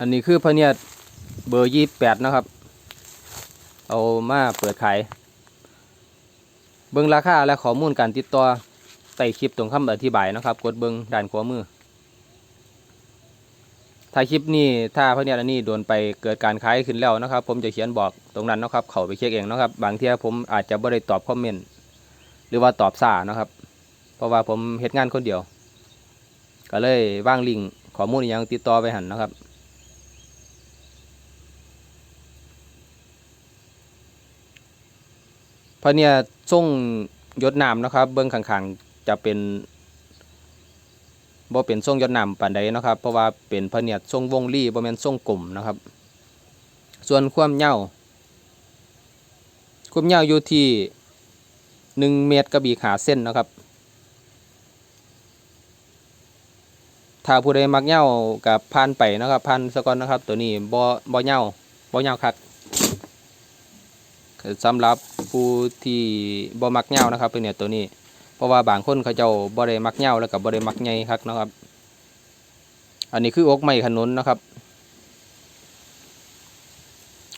อันนี้คือพะเนียดเบอร์ยี่แปดนะครับ เอามาเปิดขาย เบิ้งราคาและข้อมูลการติดต่อใต้คลิปตรงคำอธิบายนะครับ กดเบิ้งด้านขวามือ ถ้าคลิปนี้ถ้าพะเนียดอันนี้โดนไปเกิดการขายขึ้นแล้วนะครับ ผมจะเขียนบอกตรงนั้นนะครับ เขาไปเช็คเองนะครับ บางทีผมอาจจะไม่ได้ตอบคอมเมนต์หรือว่าตอบซ่านะครับ เพราะว่าผมเฮ็ดงานคนเดียว ก็เลยว่างลิงก์ข้อมูลยังติดต่อไปหันนะครับ พราะเนี่ยส่งยศนามนะครับ เบื้องข้างๆจะเป็นบ่เป็นส่งยศนามปานใดนะครับ เพราะว่าเป็นพระเนียดส่งวงลี่บ่แม่นส่งกลมนะครับ ส่วนความยาความยาอยู่ที่หนึ่งเมตรกับอีกหาเส้นนะครับ ถ้าผู้ใดมักเหย้ากับพันไปนะครับพันสะกอนนะครับ ตัวนี้บ่บ่เหย้าบ่เหย้าคัก สำหรับผู้ที่บ่มักเหย้านะครับเป็นเนี่ยตัวนี้ เพราะว่าบางคนเขาเจ้าบ่ได้มักเหย้าแล้วก็บ่ได้มักใหญ่คักนะครับ อันนี้คืออกไม้ขนุนนะครับ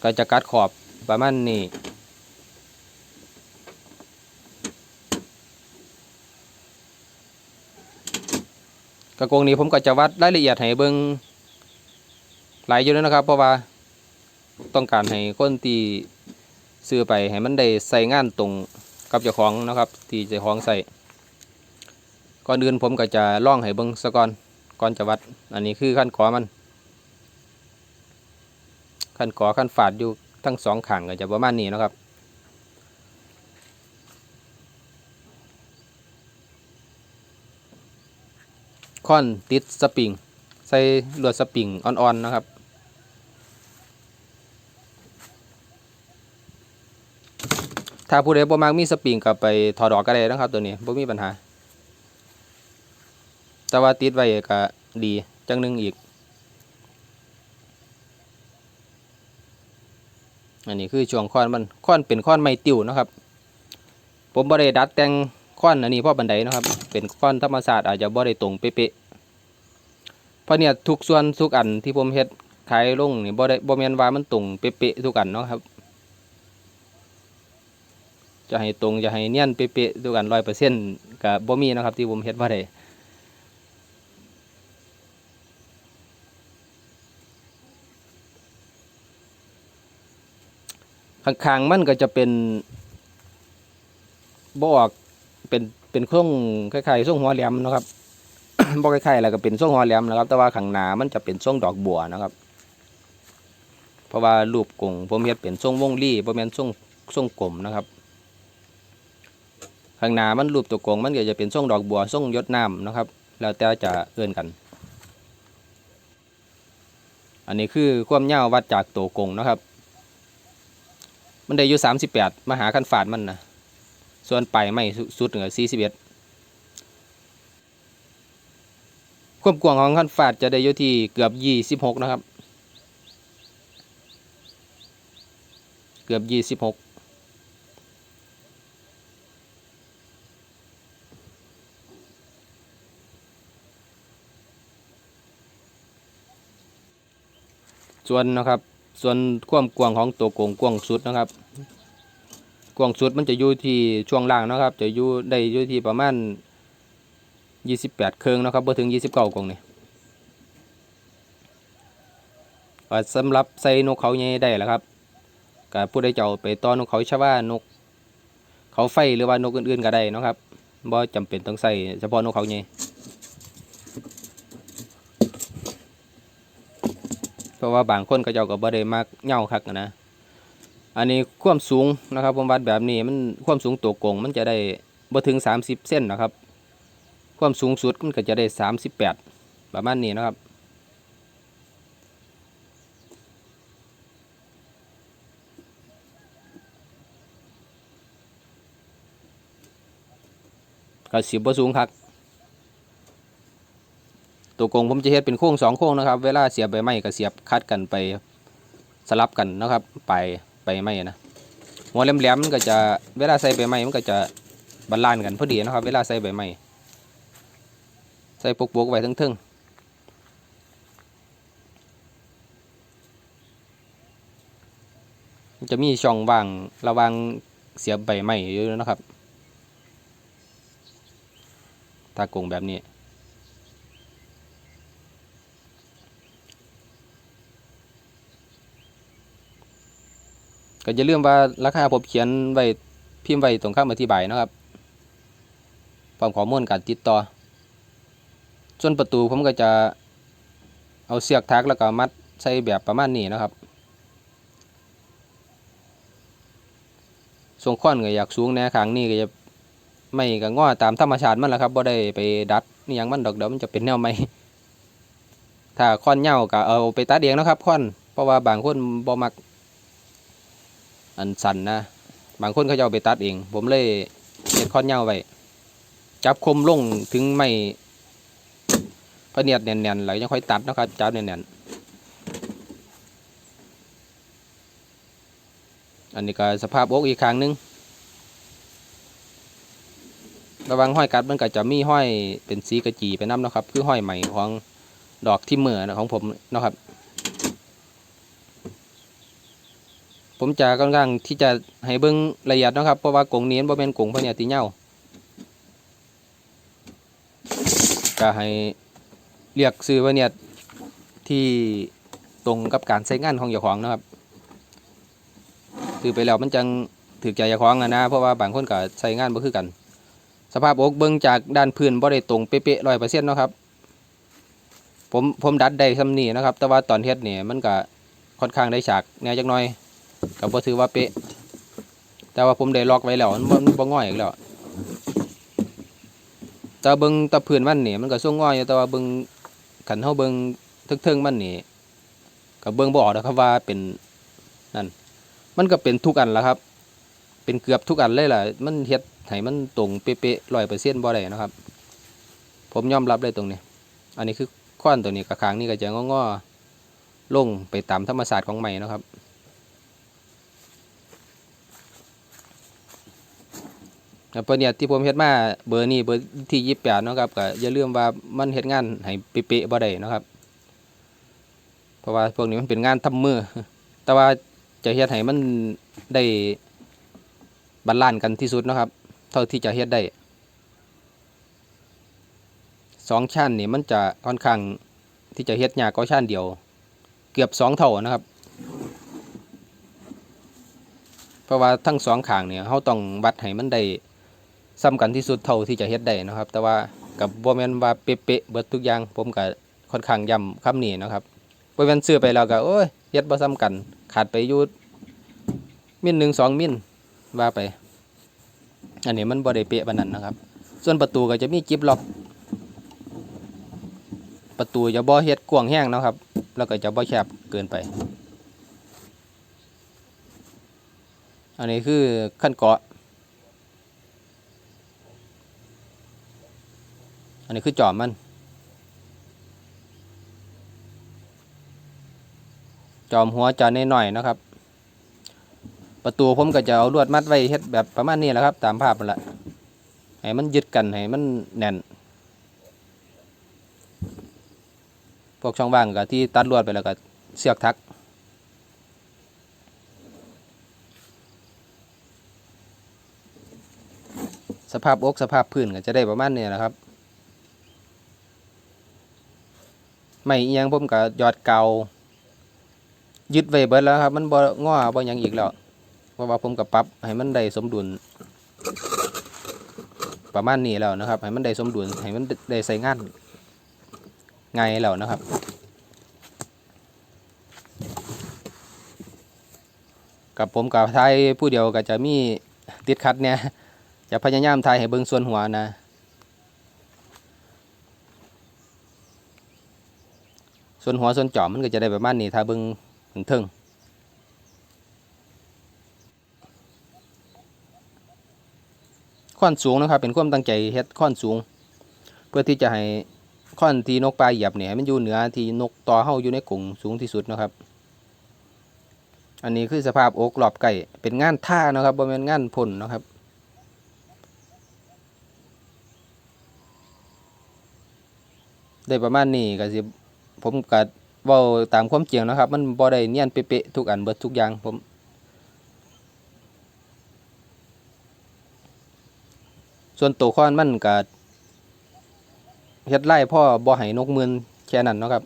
ก็จะกัดขอบประมาณนี้กระโกงนี้ผมก็จะวัดรายละเอียดให้เบิ่งหลายอยู่แล้วนะครับ เพราะว่าต้องการให้คนที่ ซื้อไปให้มันได้ใส่งานตรงกับเจ้าของนะครับ ที่เจ้าของใส่ก่อนอื่นผมก็จะล่องให้เบิ่งซะก่อนก่อนจะวัด อันนี้คือขั้นขอมัน ขั้นขอขั้นฝาดอยู่ทั้งสองขางก็จะประมาณนี้นะครับค่อนติดสปริง ใส่ลวดสปริงอ่อนๆนะครับ ถ้าผู้ใดบ่มักมีสปริงกับไปถอดออกก็ได้นะครับ ตัวนี้บ่มีปัญหา แต่ว่าติดไว้ก็ดีจังหนึงอีก อันนี้คือช่วงค้อนมันค้อนเป็นค้อนไม้ติวนะครับ ผมบ่ได้ดัดแต่งค้อนอันนี้เพราะบันไดนะครับ เป็นค้อนธรรมศาสตร์อาจจะบ่ได้ตรงเป๊ะเพราะเนี่ยทุกส่วนทุกอันที่ผมเฮ็ดขายลงนี่บ่ได้บ่แม่นว่ามันตรงเป๊ะๆทุกอันเนาะครับ จะให้ตรงจะให้เนียนเป๊ะๆทุกอัน100%ก็บ่มีนะครับ ที่ผมเฮ็ดบ่ได้ข้างๆมันก็จะเป็นบ่ออกเป็นเป็นโครงคล้ายๆทรงหัวแหลมนะครับบ่คล้ายๆแล้วก็เป็นทรงหัวแหลมนะครับ แต่ว่าข้างหน้ามันจะเป็นทรงดอกบัวนะครับ เพราะว่ารูปกงผมเฮ็ดเป็นทรงวงลี่บ่แม่นทรงทรงกลมนะครับ ข้างหน้ามันรูปตัวกงมันก็จะเป็นทรงดอกบัวทรงยศน้ำนะครับ แล้วแต่จะเอื้อนกัน อันนี้คือความยาววัดจากตัวกงนะครับ มันได้อยู่สามสิบแปดมหาคันฝาดมันนะส่วนไปไม่สุดเหนือสี่สิบเอ็ดความกว้างของคันฝาดจะได้อยู่ที่เกือบยี่สิบหกนะครับ เกือบยี่สิบหก ส่วนนะครับ ส่วนความกว้างของตัวโกงกว้างสุดนะครับกว้างสุดมันจะอยู่ที่ช่วงล่างนะครับ จะอยู่ได้อยู่ที่ประมาณยี่สิบแปดเครื่องนะครับบ่ถึงยี่สิบเก้ากงนี่สำหรับใส่นกเขาใหญ่ได้แหละครับก็ผู้ใดเจ้าไปต่อนนกเขาชว่านก เขาไฟหรือว่านกอื่นๆก็ได้นะครับบ่จำเป็นต้องใส่เฉพาะนกเขาใหญ่ เพราะว่าบางคนก็เจ้าก็บ่ได้มักเหย้าคักนะ อันนี้ความสูงนะครับผมวัดแบบนี้มันความสูงตัวกงมันจะได้บ่ถึง 30 เส้นนะครับ ความสูงสุดมันก็จะได้ 38 ประมาณนี้นะครับก็สิบบ่สูงคัก ตัวกงผมจะเฮ็ดเป็นโค้งสองโค้งนะครับ เวลาเสียบใบไม้ก็เสียบคัดกันไปสลับกันนะครับ ไปไปไม้นะหัวแหลมๆก็จะเวลาใส่ใบไม้มันก็จะบาลานกันพอดีนะครับ เวลาใส่ใบไม้ใส่ปกๆไว้ทึ่งๆจะมีช่องว่างระวังเสียบใบไม้อยู่นะครับตากงแบบนี้ ก็จะเลื่อมว่าราคาผมเขียนไว้พิมพ์ไว้ตรงข้ามอธิบายนะครับพร้อมข้อมูลการติดต่อ ส่วนประตูผมก็จะเอาเสียกทักแล้วก็มัดใส่แบบประมาณนี้นะครับทรงค้อนก็อยากสูงแน่ขางนี้ก็จะไม่ก็ง้อตามธรรมชาติมันแหละครับบ่ได้ไปดัดนี่ยังมันดอกเดี๋ยวมันจะเป็นแนวใหม่ถ้าค้อนเหย้าก็เอาไปตัดเองนะครับค้อนเพราะว่าบางคนบ่มัก อันสันนะ บางคนเขาจะเอาไปตัดเอง ผมเลยเฮ็ดค้อนเหย้าไว้ จับคมลงถึงไม่พเนียดแน่นๆแล้วยังค่อยตัดนะครับจับแน่นๆอันนี้ก็สภาพโอกอีกครั้งหนึงระวังห้อยกัดมันก็จะมีห้อยเป็นสีกระจีไปน้ำนะครับ คือห้อยใหม่ของดอกที่เมื่อนะของผมนะครับ ผมจะค่อนข้างที่จะให้เบิ้งละเอียดนะครับ เพราะว่ากงเนี้บ่เป็นกงพเนียตีเหย้าก็ให้เรียกซื้อพเนียที่ตรงกับการใช้งานของเจ้าของนะครับซื้อไปแล้วมันจังถือใจเจ้าของอะนะเพราะว่าบางคนก็ใช้งานบ่คือกัน สภาพอกเบิ้งจากด้านพื้นบ่ได้ตรงเป๊ะๆร้อยเปอร์เซ็นต์นะครับผมผมดัดได้ซ้ำนี่นะครับ แต่ว่าตอนเฮ็ดเนี่ยมันก็ค่อนข้างได้ฉากแนวจักหน่อย ก็บ่ถือว่าเป๊ะ แต่ว่าผมได้ล็อกไว้แล้วมันบ่มันบ่ง่อยอีกแล้วต่เบิงตะพื้นมันนี่มันก็ส่งง่อยอยู่แต่ว่าเบิงคันเฮาเบิงทึ่งๆมันนี่ก็เบิงบ่ออกนะครับว่าเป็นนั่นมันก็เป็นทุกอันแหละครับ เป็นเกือบทุกอันเลยล่ะ มันเฮ็ดให้มันตรงเป๊ะๆ100%บ่ได้นะครับ ผมยอมรับเลยตรงนี้ อันนี้คือค้อนตัวนี้กระคางนี่ก็จะงอๆลงไปตามธรรมศาสตร์ของใหม่นะครับ แล้วปเนี่ยที่ผมเฮ็ดมาเบอร์นี้เบอร์ที่ยี่สิบแปดนะครับก็อย่าลืมว่ามันเฮ็ดงานให้เป๊ะๆบ่ได้นะครับ เพราะว่าพวกนี้มันเป็นงานทำมือ แต่ว่าจะเฮ็ดให้มันได้บาลานกันที่สุดนะครับ เท่าที่จะเฮ็ดได้สองชั้นนี่มันจะค่อนข้างที่จะเฮ็ดยากกว่าชั้นเดียว เกือบสองเท่านะครับ เพราะว่าทั้งสองข้างเนี่ยเขาต้องวัดให้มันได้ ซ้ำกันที่สุดเท่าที่จะเฮ็ดได้นะครับ แต่ว่ากับบ่แม่นว่าเป๊ะๆเบิดทุกอย่าง ผมก็ค่อนข้างย้ำคำนี้นะครับบ่แม่นซื้อไปแล้วก็โอ้ยเฮ็ดบ่ซ้ำกัน ขาดไปอยู่มิลหนึ่งสองมิลว่าไป อันนี้มันบ่ได้เป๊ะปานนั้นนะครับ ส่วนประตูก็จะมีจิ๊บล็อกประตูจะบ่เฮ็ดกว้างแห้งนะครับ แล้วก็จะบ่แคบเกินไป อันนี้คือขั้นเกาะ อันนี้คือจอมมัน จอมหัวจะน้อยๆนะครับ ประตูผมก็จะเอาลวดมัดไว้เฮ็ดแบบประมาณนี้แหละครับ ตามภาพนั่นแหละให้มันยึดกันให้มันแน่น พวกช่องว่างก็ที่ตัดลวดไปแล้วก็เสือกทัก สภาพอกสภาพพื้นก็จะได้ประมาณนี้นะครับ ไม่อิหยังผมก็ยอดเก่ายึดไว้เบิดแล้วครับ มันบ่ง้อบ่ยังอีกแล้วเพราะว่าผมก็ปรับให้มันได้สมดุล ประมาณนี้แล้วนะครับ ให้มันได้สมดุลให้มันได้ใส่งานง่ายแล้วนะครับกับผมกับไทยผู้เดียวก็จะมีติดขัดเนี่ยจะพยายามถ่ายให้เบิ่งส่วนหัวนะ ส่วนหัวส่วนจอมมันก็จะได้ประมาณนี้ถ้าเบิ่งถึงเทิงค้อนสูงนะครับ เป็นความตั้งใจเฮ็ดค้อนสูง เพื่อที่จะให้ค้อนที่นกปลาเหยียบเนี่ยให้มันอยู่เหนือที่นกต่อเฮาอยู่ในกรงสูงที่สุดนะครับ อันนี้คือสภาพอกรอบไก่เป็นงานท่านะครับบ่แม่นงานพ่นนะครับได้ประมาณนี้ก็สิ ผมก็เว้าตามความจริงนะครับ มันบ่ได้เนียนเป๊ะๆทุกอันเบิดทุกอย่างผมส่วนตัวข้อนมันก็เฮ็ดไล่พ่อบ่ให้นกมือนแค่นั้นเนาะครับ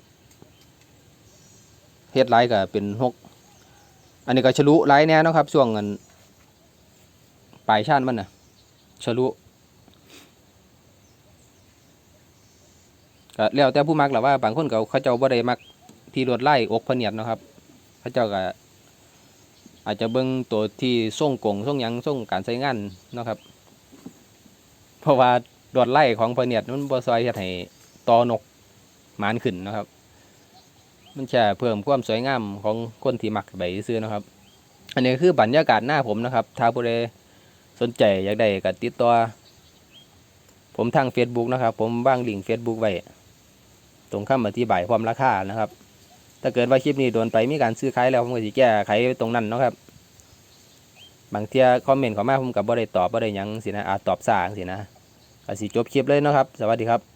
เฮ็ดไล่ก็เป็นหกอันนี้ก็ฉลุไล่แน่เนาะครับช่วงเงินปลายชาติมันนะฉลุ ก็แล้วแต่ผู้มักแหละว่าบางคนก็เขาเจ้าบ่ได้มักที่รวดไล่อกพเนียดนะครับเขาเจ้าก็อาจจะเบิ่งตัวที่ส่งกงส่งยังส่งการใช้งานนะครับ เพราะว่าดวดไล่ของพเนียดมันบ่ซอยเฮ็ดให้ตอนกหมานขึ้นนะครับ มันแค่เพิ่มความสวยงามของคนที่มักใบซื้อนะครับ อันนี้คือบรรยากาศหน้าผมนะครับ ถ้าผู้ใดสนใจอยากได้ก็ติดต่อผมทาง Facebook นะครับ ผมวางลิงก์ Facebook ไว้ ตรงคำอธิบายความราคานะครับ ถ้าเกิดว่าคลิปนี้โดนไปมีการซื้อขายแล้วผมก็สิแก้ไขตรงนั้นนะครับ บางเทียคอมเมนต์เข้ามาผมกับบ่ได้ตอบบ่ได้ยังสินะอาจตอบสางสินะก็สิจบคลิปเลยนะครับ สวัสดีครับ